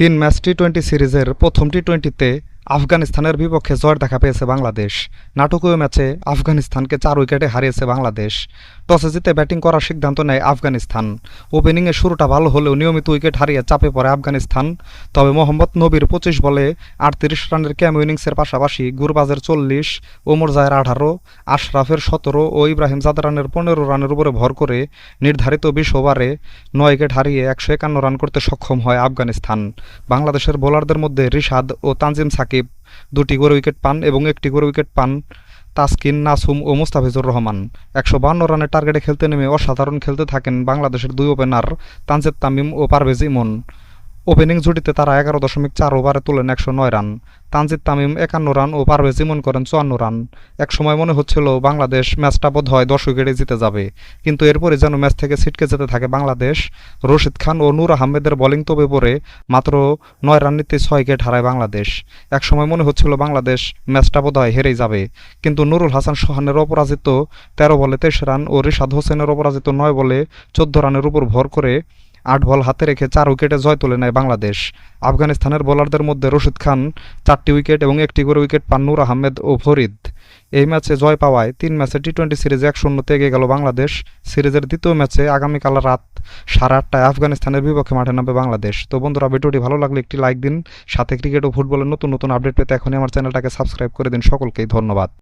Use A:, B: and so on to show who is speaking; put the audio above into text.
A: তিন match T twenty সিরিজের প্রথম টি টোয়েন্টিতে আফগানিস্তানের বিপক্ষে জয়ের দেখা পেয়েছে বাংলাদেশ। নাটকীয় ম্যাচে আফগানিস্তানকে চার উইকেটে হারিয়েছে বাংলাদেশ। টসে জিতে ব্যাটিং করার সিদ্ধান্ত নেয় আফগানিস্তান। ওপেনিংয়ে শুরুটা ভালো হলেও নিয়মিত উইকেট হারিয়ে চাপে পড়ে আফগানিস্তান। তবে মোহাম্মদ নবীর পঁচিশ বলে আটত্রিশ রানের ক্যাম ইনিংসের পাশাপাশি গুরবাজের চল্লিশ, ওমর জায়ের আঠারো, আশরাফের সতেরো ও ইব্রাহিম জাদরানের পনেরো রানের উপরে ভর করে নির্ধারিত বিশ ওভারে নয় উইকেট হারিয়ে একশো একান্ন রান করতে সক্ষম হয় আফগানিস্তান। বাংলাদেশের বোলারদের মধ্যে রিশাদ ও তানজিম সাকিব দুটি করে উইকেট পান এবং একটি করে উইকেট পান। তাসকিন নাসুম ও মুস্তাফিজুর রহমান। একশো বান্ন রানের টার্গেটে খেলতে নেমে অসাধারণ খেলতে থাকেন বাংলাদেশের দুই ওপেনার তানজেদ তামিম ও পারভেজ ইমন। ওপেনিং জুটিতে তারা এগারো দশমিক চার ওভারে তোলেন একশো নয় রান। তানজিদ তামিম একান্ন রান ও পারভেজ ইমন করেন চুয়ান্ন রান। এক সময় মনে হচ্ছিল বাংলাদেশ ম্যাচটা বোধ হয় দশ উইকেটে জিতে যাবে। কিন্তু এরপরে যেন ম্যাচ থেকে ছিটকে যেতে থাকে বাংলাদেশ, রশিদ খান ও নূর আহমেদের বোলিং তবে পড়ে মাত্র নয় রান নিতে ছয় উইকেট হারায় বাংলাদেশ। এক সময় মনে হচ্ছিল বাংলাদেশ ম্যাচটা বোধ হয় হেরেই যাবে। কিন্তু নুরুল হাসান সোহানের অপরাজিত তেরো বলে তেইশ রান ও রিশাদ হোসেনের অপরাজিত নয় বলে চোদ্দ রানের উপর ভর করে আট বল হাতে রেখে চার উইকেটে জয় তুলে নেয় বাংলাদেশ। আফগানিস্তানের বোলারদের মধ্যে রশিদ খান চারটি উইকেট এবং একটি করে উইকেট পান নূর আহমেদ ও ফরিদ। এই ম্যাচে জয় পাওয়ায় তিন ম্যাচে টি টোয়েন্টি সিরিজে এক শূন্যতে এগিয়ে গেল বাংলাদেশ। সিরিজের দ্বিতীয় ম্যাচে আগামীকাল রাত সাড়ে আটটায় আফগানিস্তানের বিপক্ষে মাঠে নামবে বাংলাদেশ। তো বন্ধুরা, ভিডিওটি ভালো লাগলে একটি লাইক দিন, সাথে ক্রিকেট ও ফুটবলের নতুন নতুন আপডেট পেতে এখনই আমার চ্যানেলটাকে সাবস্ক্রাইব করে দিন। সকলকেই ধন্যবাদ।